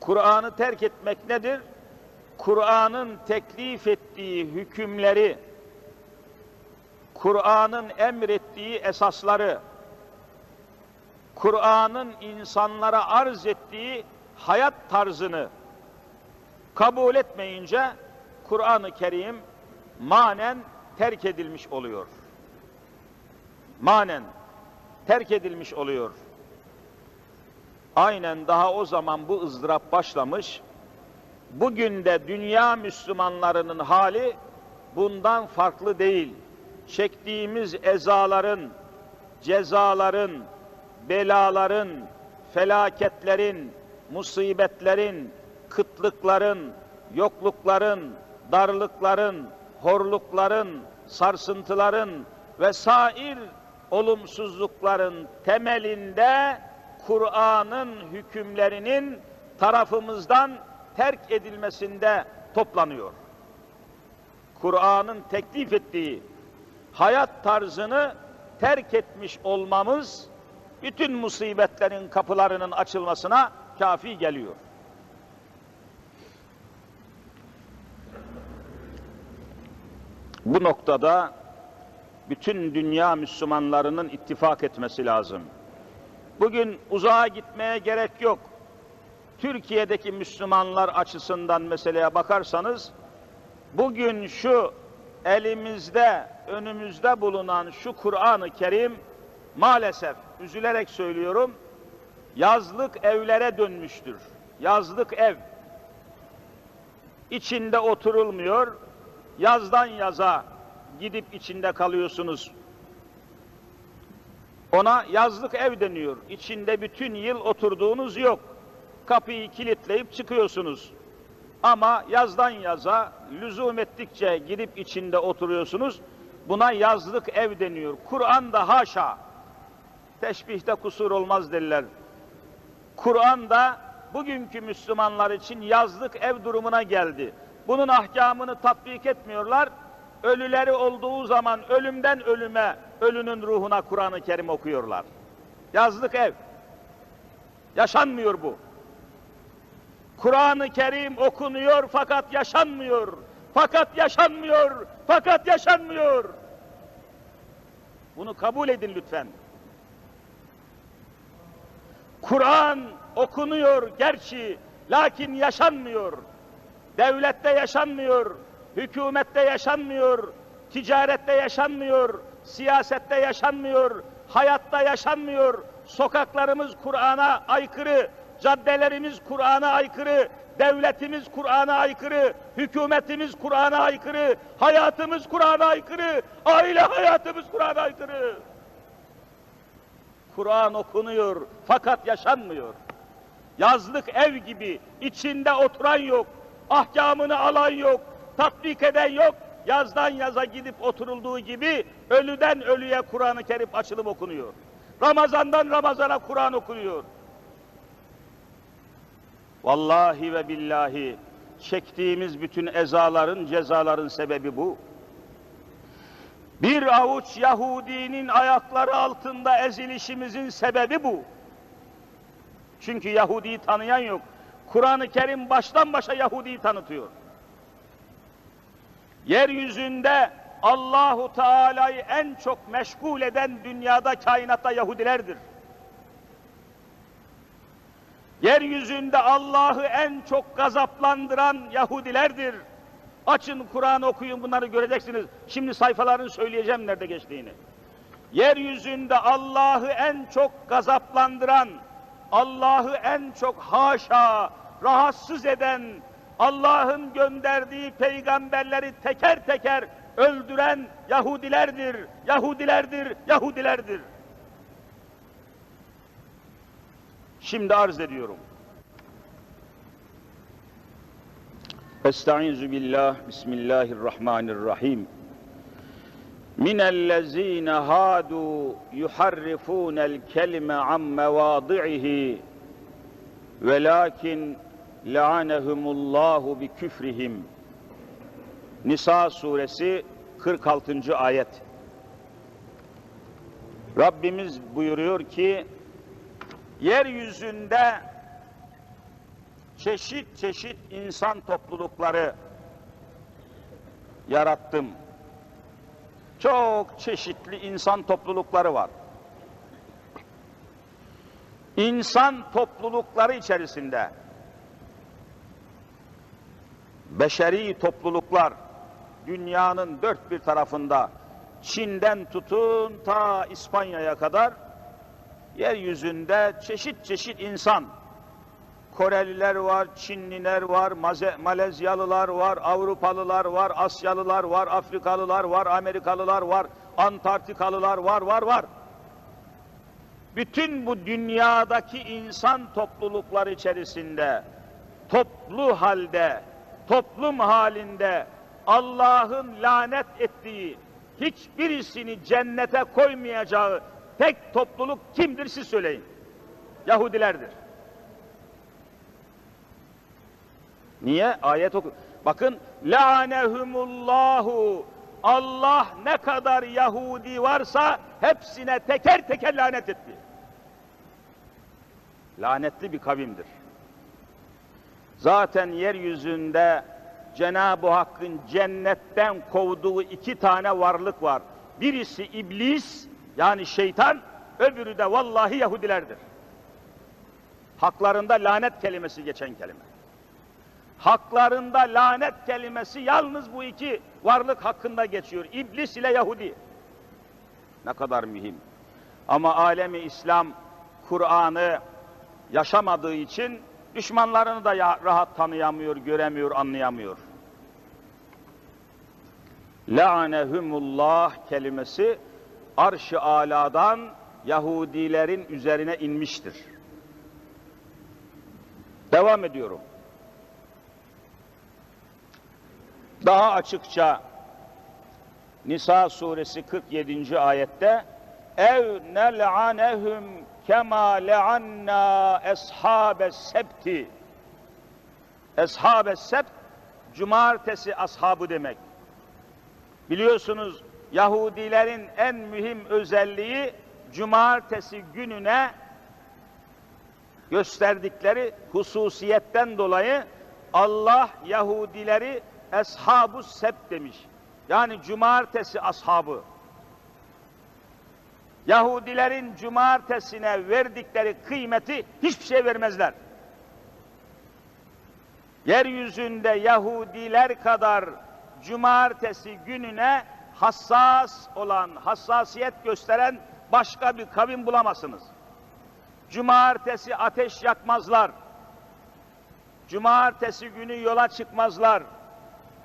Kur'an'ı terk etmek nedir? Kur'an'ın teklif ettiği hükümleri, Kur'an'ın emrettiği esasları, Kur'an'ın insanlara arz ettiği hayat tarzını kabul etmeyince Kur'an-ı Kerim manen terk edilmiş oluyor. Manen terk edilmiş oluyor. Aynen daha o zaman bu ızdırap başlamış. Bugün de dünya Müslümanlarının hali bundan farklı değil. Çektiğimiz ezaların, cezaların, belaların, felaketlerin, musibetlerin, kıtlıkların, yoklukların, darlıkların, horlukların, sarsıntıların vesair olumsuzlukların temelinde Kur'an'ın hükümlerinin tarafımızdan terk edilmesinde toplanıyor. Kur'an'ın teklif ettiği hayat tarzını terk etmiş olmamız bütün musibetlerin kapılarının açılmasına kafi geliyor. Bu noktada bütün dünya Müslümanlarının ittifak etmesi lazım. Bugün uzağa gitmeye gerek yok. Türkiye'deki Müslümanlar açısından meseleye bakarsanız, bugün şu elimizde, önümüzde bulunan şu Kur'an-ı Kerim, maalesef üzülerek söylüyorum, yazlık evlere dönmüştür. Yazlık ev. İçinde oturulmuyor, yazdan yaza gidip içinde kalıyorsunuz. Ona yazlık ev deniyor. İçinde bütün yıl oturduğunuz yok. Kapıyı kilitleyip çıkıyorsunuz. Ama yazdan yaza lüzum ettikçe gidip içinde oturuyorsunuz. Buna yazlık ev deniyor. Kur'an'da haşa. Teşbihte kusur olmaz derler. Kur'an'da bugünkü Müslümanlar için yazlık ev durumuna geldi. Bunun ahkamını tatbik etmiyorlar. Ölüleri olduğu zaman ölümden ölüme, ölünün ruhuna Kur'an-ı Kerim okuyorlar. Yazlık ev. Yaşanmıyor bu. Kur'an-ı Kerim okunuyor fakat yaşanmıyor. Fakat yaşanmıyor. Fakat yaşanmıyor. Bunu kabul edin lütfen. Kur'an okunuyor gerçi lakin yaşanmıyor. Devlette yaşanmıyor, hükümette yaşanmıyor, ticarette yaşanmıyor, siyasette yaşanmıyor, hayatta yaşanmıyor. Sokaklarımız Kur'an'a aykırı, caddelerimiz Kur'an'a aykırı, devletimiz Kur'an'a aykırı, hükümetimiz Kur'an'a aykırı, hayatımız Kur'an'a aykırı, aile hayatımız Kur'an'a aykırı. Kur'an okunuyor fakat yaşanmıyor. Yazlık ev gibi içinde oturan yok, ahkamını alan yok, tatbik eden yok. Yazdan yaza gidip oturulduğu gibi ölüden ölüye Kur'an-ı Kerim açılıp okunuyor. Ramazandan Ramazana Kur'an okunuyor. Vallahi ve billahi çektiğimiz bütün ezaların, cezaların sebebi bu. Bir avuç Yahudinin ayakları altında ezilişimizin sebebi bu. Çünkü Yahudi'yi tanıyan yok. Kur'an-ı Kerim baştan başa Yahudi'yi tanıtıyor. Yeryüzünde Allahu Teala'yı en çok meşgul eden dünyada kainatta Yahudilerdir. Yeryüzünde Allah'ı en çok gazaplandıran Yahudilerdir. Açın Kur'an okuyun bunları göreceksiniz. Şimdi sayfalarını söyleyeceğim nerede geçtiğini. Yeryüzünde Allah'ı en çok gazaplandıran, Allah'ı en çok haşa rahatsız eden, Allah'ın gönderdiği peygamberleri teker teker öldüren Yahudilerdir, Yahudilerdir, Yahudilerdir. Şimdi arz ediyorum. Estaizu billah, Bismillahirrahmanirrahim. من الذين هادوا يحرفون الكلم عن مواضعه ولكن لعنهم الله بكفرهم Nisa suresi 46. ayet. Rabbimiz buyuruyor ki yeryüzünde çeşit çeşit insan toplulukları yarattım. Çok çeşitli insan toplulukları var. İnsan toplulukları içerisinde beşeri topluluklar dünyanın dört bir tarafında Çin'den tutun ta İspanya'ya kadar yeryüzünde çeşit çeşit insan Koreliler var, Çinliler var, Malezyalılar var, Avrupalılar var, Asyalılar var, Afrikalılar var, Amerikalılar var, Antarktikalılar var, var, var. Bütün bu dünyadaki insan toplulukları içerisinde toplu halde, toplum halinde Allah'ın lanet ettiği, hiçbirisini cennete koymayacağı tek topluluk kimdir siz söyleyin. Yahudilerdir. Niye? Ayet oku. Bakın lanehumullahu Allah ne kadar Yahudi varsa hepsine teker teker lanet etti. Lanetli bir kavimdir. Zaten yeryüzünde Cenab-ı Hakk'ın cennetten kovduğu iki tane varlık var. Birisi iblis yani şeytan, öbürü de vallahi Yahudilerdir. Haklarında lanet kelimesi geçen kelime. Haklarında lanet kelimesi yalnız bu iki varlık hakkında geçiyor. İblis ile Yahudi. Ne kadar mühim. Ama alemi İslam Kur'an'ı yaşamadığı için düşmanlarını da rahat tanıyamıyor, göremiyor, anlayamıyor. La'anehumullah kelimesi arş-ı aladan Yahudilerin üzerine inmiştir. Devam ediyorum. Daha açıkça Nisa suresi 47. ayette ev nel'anehum kema le'anna eshabe sebti eshabe sebt cumartesi ashabı demek. Biliyorsunuz Yahudilerin en mühim özelliği cumartesi gününe gösterdikleri hususiyetten dolayı Allah Yahudileri eshabu sebt demiş. Yani cumartesi ashabı. Yahudilerin cumartesine verdikleri kıymeti hiçbir şey vermezler. Yeryüzünde Yahudiler kadar cumartesi gününe hassas olan, hassasiyet gösteren başka bir kavim bulamazsınız. Cumartesi ateş yakmazlar. Cumartesi günü yola çıkmazlar.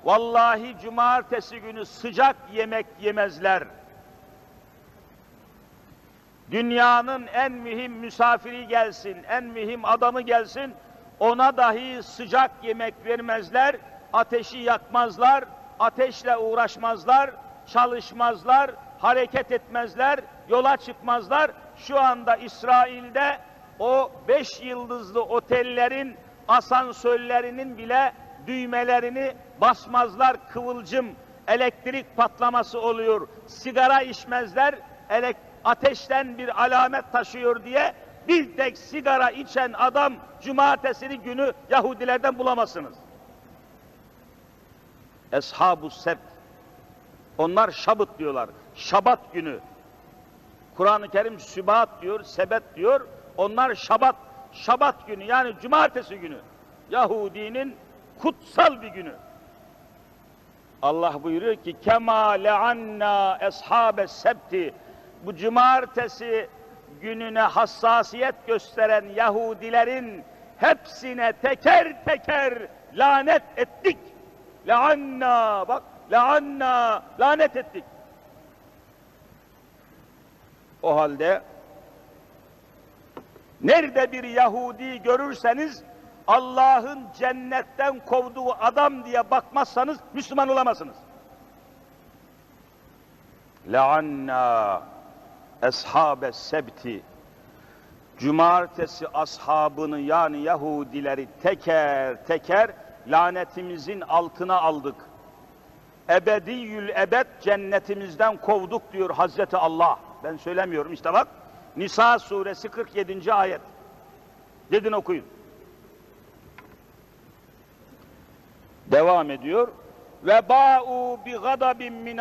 Vallahi cumartesi günü sıcak yemek yemezler. Dünyanın en mühim misafiri gelsin, en mühim adamı gelsin, ona dahi sıcak yemek vermezler, ateşi yakmazlar, ateşle uğraşmazlar, çalışmazlar, hareket etmezler, yola çıkmazlar. Şu anda İsrail'de o beş yıldızlı otellerin asansörlerinin bile düğmelerini basmazlar, kıvılcım, elektrik patlaması oluyor. Sigara içmezler, elek ateşten bir alamet taşıyor diye bir tek sigara içen adam cumartesini günü Yahudilerden bulamazsınız. Eshabu sebt. Onlar şabıt diyorlar. Şabat günü. Kur'an-ı Kerim sübat diyor, sebet diyor. Onlar şabat, şabat günü yani cumartesi günü. Yahudinin kutsal bir günü. Allah buyuruyor ki kema leanna eshabe sebti bu cumartesi gününe hassasiyet gösteren Yahudilerin hepsine teker teker lanet ettik. Leanna bak leanna lanet ettik. O halde nerede bir Yahudi görürseniz Allah'ın cennetten kovduğu adam diye bakmazsanız Müslüman olamazsınız. Leanna eshabe sebti Cumartesi ashabını yani Yahudileri teker teker lanetimizin altına aldık. Ebediyül ebed cennetimizden kovduk diyor Hazreti Allah. Ben söylemiyorum işte bak. Nisa suresi 47. ayet. Dedin okuyun. Devam ediyor. Ve ba'u bi gadabin min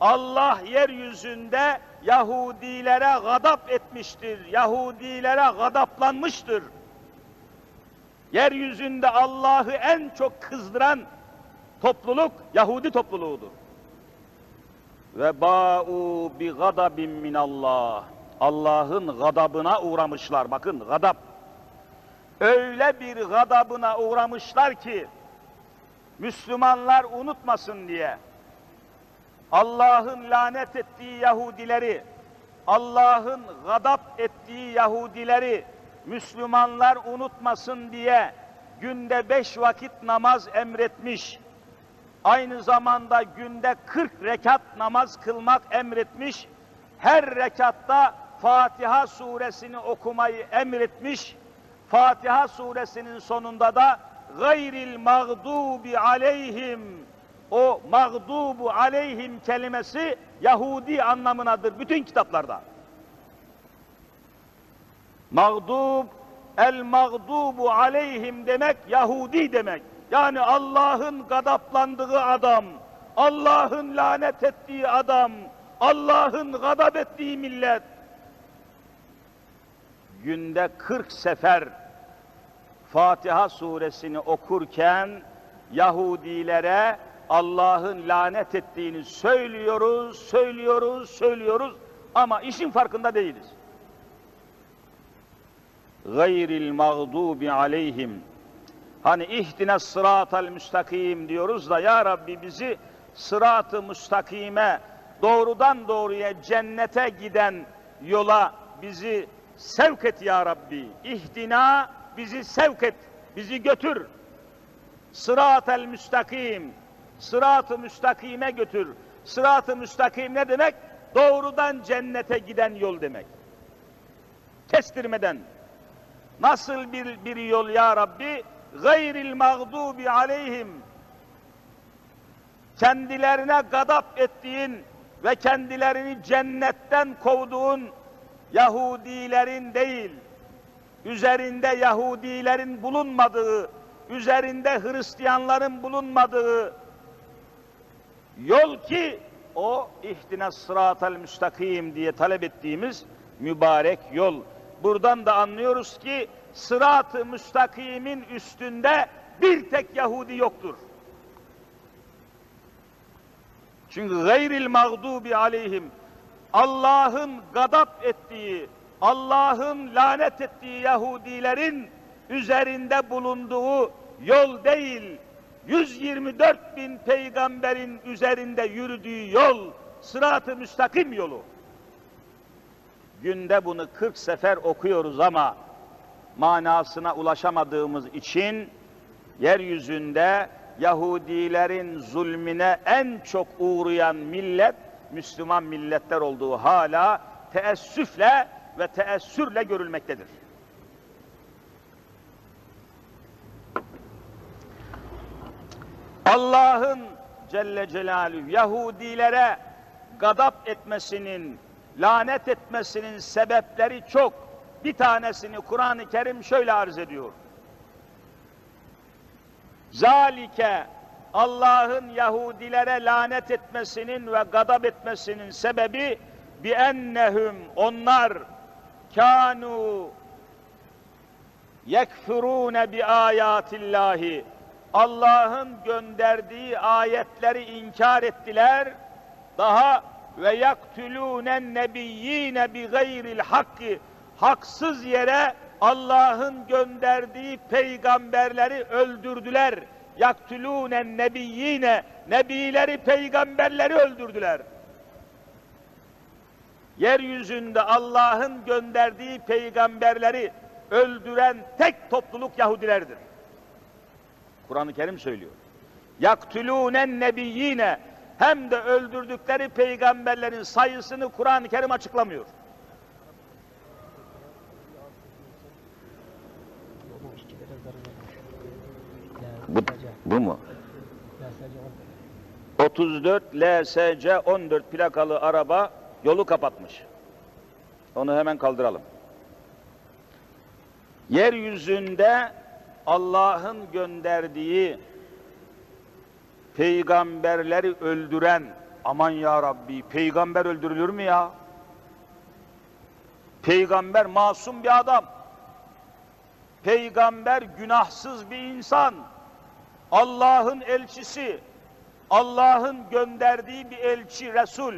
Allah. Yeryüzünde Yahudilere gadap etmiştir. Yahudilere gadaplanmıştır. Yeryüzünde Allah'ı en çok kızdıran topluluk Yahudi topluluğudur. Ve ba'u bi gadabin min Allah. Allah'ın gadabına uğramışlar. Bakın gadap. Öyle bir gadabına uğramışlar ki Müslümanlar unutmasın diye Allah'ın lanet ettiği Yahudileri, Allah'ın gadap ettiği Yahudileri Müslümanlar unutmasın diye günde beş vakit namaz emretmiş. Aynı zamanda günde 40 rekat namaz kılmak emretmiş. Her rekatta Fatiha suresini okumayı emretmiş. Fatiha suresinin sonunda da gayril mağdubi aleyhim o mağdubu aleyhim kelimesi Yahudi anlamınadır bütün kitaplarda. Mağdub el mağdubu aleyhim demek Yahudi demek. Yani Allah'ın gadaplandığı adam, Allah'ın lanet ettiği adam, Allah'ın gadap ettiği millet. Günde 40 sefer Fatiha suresini okurken Yahudilere Allah'ın lanet ettiğini söylüyoruz, söylüyoruz, söylüyoruz ama işin farkında değiliz. Gayril mağdubi aleyhim Hani ihtine sıratal müstakim diyoruz da ya Rabbi bizi sırat-ı müstakime doğrudan doğruya cennete giden yola bizi sevk et ya Rabbi. İhtina bizi sevk et, bizi götür. Sırat-ı müstakim, sırat-ı müstakime götür. Sırat-ı müstakim ne demek? Doğrudan cennete giden yol demek. Kestirmeden. Nasıl bir, bir yol ya Rabbi? Gayril mağdubi aleyhim. Kendilerine gadap ettiğin ve kendilerini cennetten kovduğun Yahudilerin değil, üzerinde Yahudilerin bulunmadığı, üzerinde Hristiyanların bulunmadığı yol ki o ihtine sıratel müstakim diye talep ettiğimiz mübarek yol. Buradan da anlıyoruz ki sırat-ı müstakimin üstünde bir tek Yahudi yoktur. Çünkü gayril mağdubi aleyhim Allah'ın gadap ettiği, Allah'ın lanet ettiği Yahudilerin üzerinde bulunduğu yol değil, 124 bin peygamberin üzerinde yürüdüğü yol, sırat-ı müstakim yolu. Günde bunu 40 sefer okuyoruz ama manasına ulaşamadığımız için yeryüzünde Yahudilerin zulmüne en çok uğrayan millet Müslüman milletler olduğu hala teessüfle ve teessürle görülmektedir. Allah'ın Celle Celaluhu Yahudilere gadap etmesinin, lanet etmesinin sebepleri çok. Bir tanesini Kur'an-ı Kerim şöyle arz ediyor. Zalike Allah'ın Yahudilere lanet etmesinin ve gadap etmesinin sebebi bi ennehum onlar kanu yekfurune bi ayatillahi Allah'ın gönderdiği ayetleri inkar ettiler. Daha ve yaktulûnen nebiyyîne bi gayril hakki haksız yere Allah'ın gönderdiği peygamberleri öldürdüler. Yaktulûnen nebiyyîne nebileri peygamberleri öldürdüler. Yeryüzünde Allah'ın gönderdiği peygamberleri öldüren tek topluluk Yahudilerdir. Kur'an-ı Kerim söylüyor. Yaktulûnen nebiyyine hem de öldürdükleri peygamberlerin sayısını Kur'an-ı Kerim açıklamıyor. Bu, bu mu? 34 LSC 14 plakalı araba yolu kapatmış. Onu hemen kaldıralım. Yeryüzünde Allah'ın gönderdiği peygamberleri öldüren aman ya Rabbi peygamber öldürülür mü ya? Peygamber masum bir adam. Peygamber günahsız bir insan. Allah'ın elçisi. Allah'ın gönderdiği bir elçi, Resul.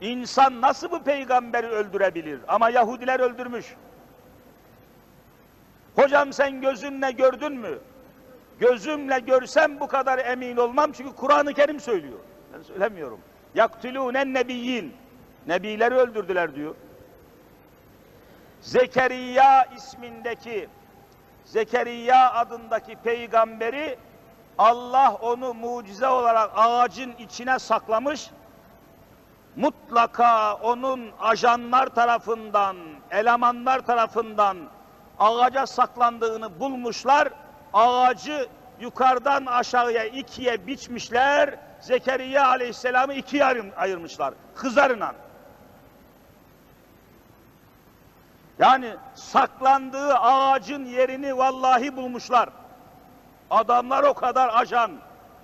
İnsan nasıl bu peygamberi öldürebilir? Ama Yahudiler öldürmüş. Hocam sen gözünle gördün mü? Gözümle görsem bu kadar emin olmam çünkü Kur'an-ı Kerim söylüyor. Ben söylemiyorum. Yaktulûnen nebiyyin. Nebileri öldürdüler diyor. Zekeriya ismindeki Zekeriya adındaki peygamberi Allah onu mucize olarak ağacın içine saklamış. Mutlaka onun ajanlar tarafından, elemanlar tarafından ağaca saklandığını bulmuşlar. Ağacı yukarıdan aşağıya ikiye biçmişler. Zekeriya aleyhisselamı ikiye ayırmışlar. Hızarla. Yani saklandığı ağacın yerini vallahi bulmuşlar. Adamlar o kadar ajan,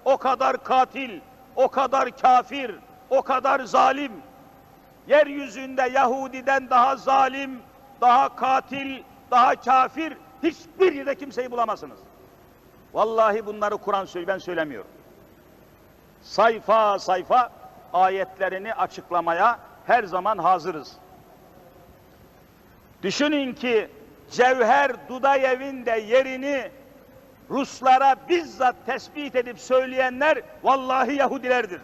o kadar katil, o kadar kafir, o kadar zalim. Yeryüzünde Yahudiden daha zalim, daha katil, daha kafir hiçbir yerde kimseyi bulamazsınız. Vallahi bunları Kur'an söylüyor, ben söylemiyorum. Sayfa sayfa ayetlerini açıklamaya her zaman hazırız. Düşünün ki Cevher Dudayev'in de yerini Ruslara bizzat tespit edip söyleyenler vallahi Yahudilerdir.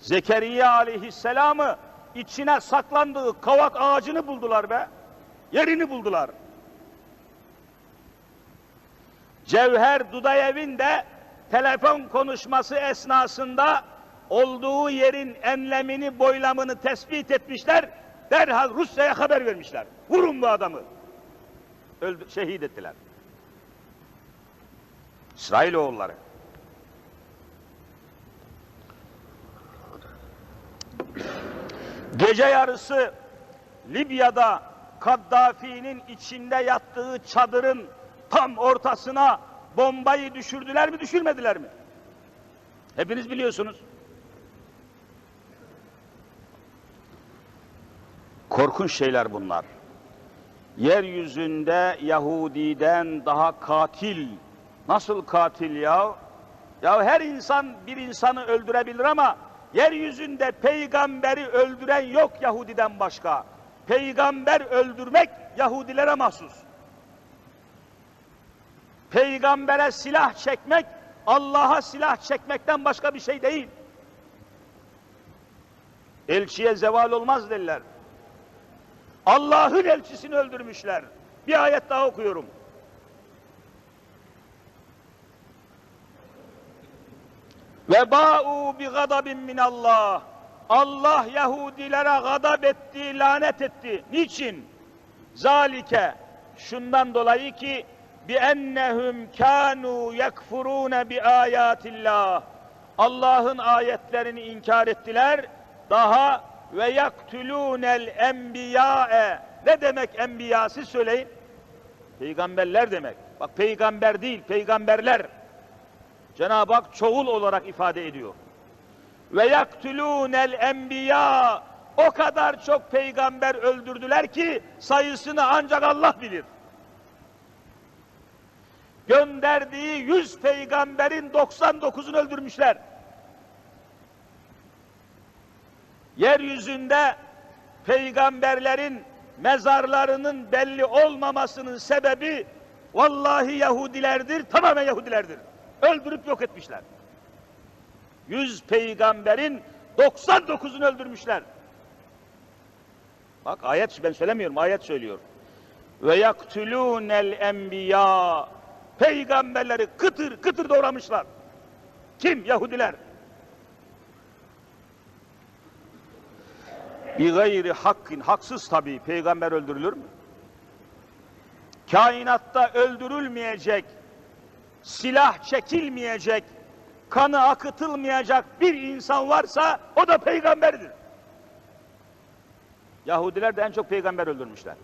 Zekeriya aleyhisselamı içine saklandığı kavak ağacını buldular be. Yerini buldular. Cevher Dudayev'in de telefon konuşması esnasında olduğu yerin enlemini, boylamını tespit etmişler. Derhal Rusya'ya haber vermişler. Vurun bu adamı. Öldü, şehit ettiler. İsrailoğulları. Gece yarısı Libya'da Kaddafi'nin içinde yattığı çadırın tam ortasına bombayı düşürdüler mi düşürmediler mi? Hepiniz biliyorsunuz. Korkunç şeyler bunlar. Yeryüzünde Yahudiden daha katil. Nasıl katil ya? Ya her insan bir insanı öldürebilir ama yeryüzünde peygamberi öldüren yok Yahudiden başka. Peygamber öldürmek Yahudilere mahsus. Peygambere silah çekmek Allah'a silah çekmekten başka bir şey değil. Elçiye zeval olmaz derler. Allah'ın elçisini öldürmüşler. Bir ayet daha okuyorum. Ve ba'u bi gadabin min Allah. Allah Yahudilere gadab etti, lanet etti. Niçin? Zalike şundan dolayı ki bi ennehum kanu yekfurun bi ayatillah. Allah'ın ayetlerini inkar ettiler. Daha ve yaktulunel enbiya'e. Ne demek enbiya siz söyleyin. Peygamberler demek. Bak peygamber değil, peygamberler. Cenab-ı Hak çoğul olarak ifade ediyor. Ve yaktulunel enbiya. O kadar çok peygamber öldürdüler ki sayısını ancak Allah bilir. Gönderdiği yüz peygamberin 99'unu öldürmüşler. yeryüzünde peygamberlerin mezarlarının belli olmamasının sebebi vallahi Yahudilerdir, tamamen Yahudilerdir. Öldürüp yok etmişler. Yüz peygamberin 99'unu öldürmüşler. Bak ayet ben söylemiyorum, ayet söylüyor. Ve yaktulûnel enbiya peygamberleri kıtır kıtır doğramışlar. Kim? Yahudiler. Bir gayri hakkin, haksız tabii peygamber öldürülür mü? Kainatta öldürülmeyecek, silah çekilmeyecek, kanı akıtılmayacak bir insan varsa o da peygamberdir. Yahudiler de en çok peygamber öldürmüşler.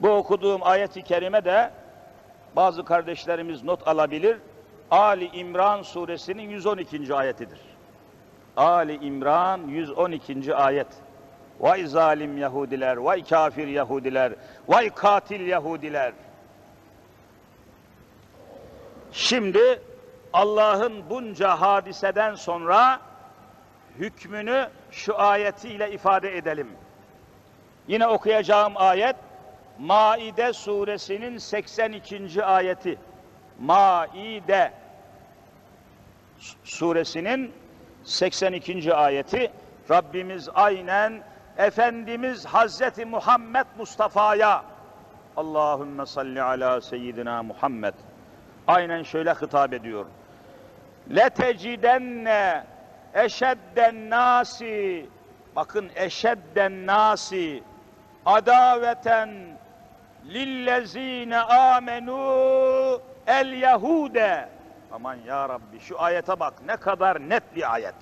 Bu okuduğum ayeti kerime de bazı kardeşlerimiz not alabilir. Ali İmran suresinin 112. ayetidir. Ali İmran 112. ayet. Vay zalim Yahudiler, vay kafir Yahudiler, vay katil Yahudiler. Şimdi Allah'ın bunca hadiseden sonra hükmünü şu ayetiyle ifade edelim. Yine okuyacağım ayet Maide suresinin 82. ayeti. Maide suresinin 82. ayeti Rabbimiz aynen Efendimiz Hazreti Muhammed Mustafa'ya Allahümme salli ala seyyidina Muhammed aynen şöyle hitap ediyor. Letecidenne eşedden nasi bakın eşedden nasi adaveten lillezine amenu el Yahude aman ya Rabbi şu ayete bak ne kadar net bir ayet.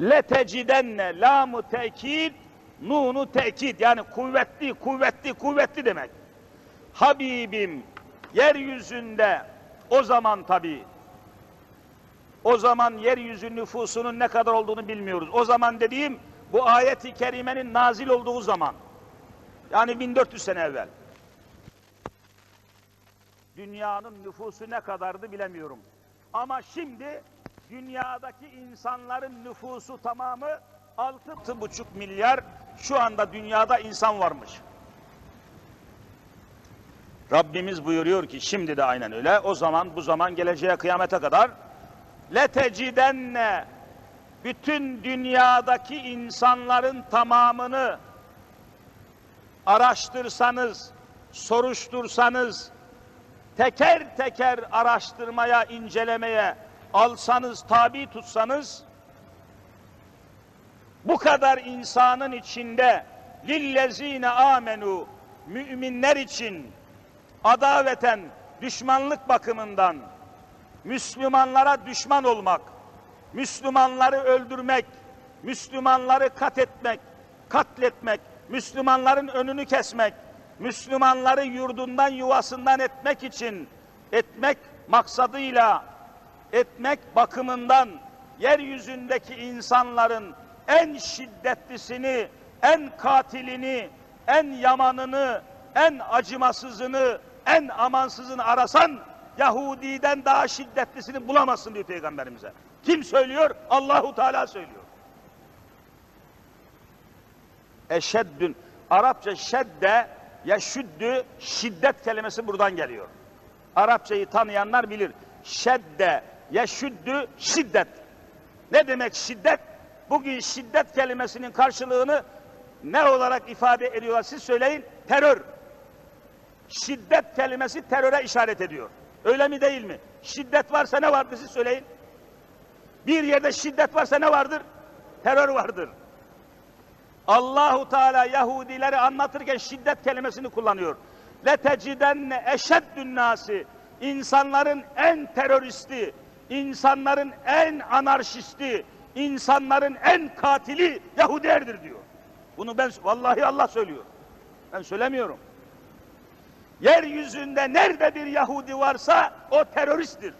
Letecidenne lamu tekid nunu tekid yani kuvvetli kuvvetli kuvvetli demek. Habibim yeryüzünde o zaman tabi o zaman yeryüzü nüfusunun ne kadar olduğunu bilmiyoruz. O zaman dediğim bu ayeti kerimenin nazil olduğu zaman. Yani 1400 sene evvel. Dünyanın nüfusu ne kadardı bilemiyorum. Ama şimdi dünyadaki insanların nüfusu tamamı 6,5 milyar şu anda dünyada insan varmış. Rabbimiz buyuruyor ki şimdi de aynen öyle. O zaman bu zaman geleceğe kıyamete kadar letecidenne bütün dünyadaki insanların tamamını araştırsanız, soruştursanız, teker teker araştırmaya, incelemeye alsanız, tabi tutsanız, bu kadar insanın içinde lillezine amenu müminler için adaveten düşmanlık bakımından Müslümanlara düşman olmak, Müslümanları öldürmek, Müslümanları kat etmek, katletmek, Müslümanların önünü kesmek, Müslümanları yurdundan yuvasından etmek için etmek maksadıyla etmek bakımından yeryüzündeki insanların en şiddetlisini, en katilini, en yamanını, en acımasızını, en amansızını arasan Yahudi'den daha şiddetlisini bulamazsın diyor Peygamberimize. Kim söylüyor? Allahu Teala söylüyor. Eşeddün Arapça şedde yeşüddü şiddet kelimesi buradan geliyor. Arapçayı tanıyanlar bilir. Şedde yeşüddü şiddet. Ne demek şiddet? Bugün şiddet kelimesinin karşılığını ne olarak ifade ediyorlar? Siz söyleyin. Terör. Şiddet kelimesi teröre işaret ediyor. Öyle mi değil mi? Şiddet varsa ne vardır siz söyleyin. Bir yerde şiddet varsa ne vardır? Terör vardır. Allahu Teala Yahudileri anlatırken şiddet kelimesini kullanıyor. Letecidenne eşeddün nasi insanların en teröristi, insanların en anarşisti, insanların en katili Yahudilerdir diyor. Bunu ben vallahi Allah söylüyor. Ben söylemiyorum. Yeryüzünde nerede bir Yahudi varsa o teröristtir.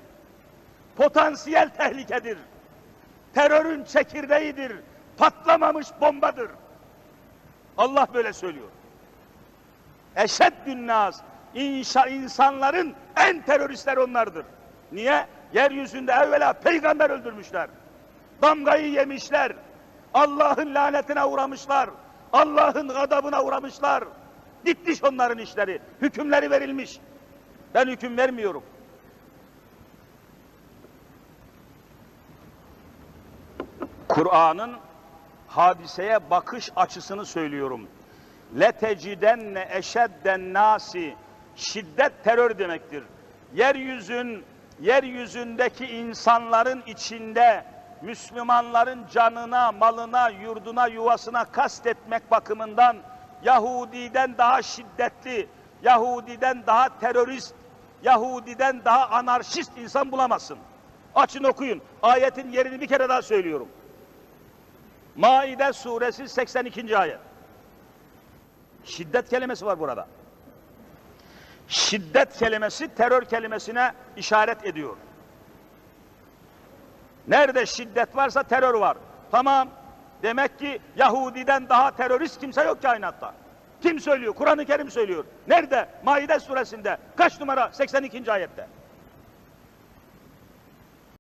Potansiyel tehlikedir. Terörün çekirdeğidir. Patlamamış bombadır. Allah böyle söylüyor. Eşeddün nas inşa insanların en teröristleri onlardır. Niye? Yeryüzünde evvela peygamber öldürmüşler. Damgayı yemişler. Allah'ın lanetine uğramışlar. Allah'ın gadabına uğramışlar. Bitmiş onların işleri. Hükümleri verilmiş. Ben hüküm vermiyorum. Kur'an'ın hadiseye bakış açısını söylüyorum. Letecidenne eşedden nasi şiddet terör demektir. Yeryüzün yeryüzündeki insanların içinde Müslümanların canına, malına, yurduna, yuvasına kastetmek bakımından Yahudi'den daha şiddetli, Yahudi'den daha terörist, Yahudi'den daha anarşist insan bulamazsın. Açın okuyun. Ayetin yerini bir kere daha söylüyorum. Maide suresi 82. ayet. Şiddet kelimesi var burada. şiddet kelimesi terör kelimesine işaret ediyor. Nerede şiddet varsa terör var. Tamam. Demek ki Yahudiden daha terörist kimse yok kainatta. Kim söylüyor? Kur'an-ı Kerim söylüyor. Nerede? Maide suresinde. Kaç numara? 82. ayette.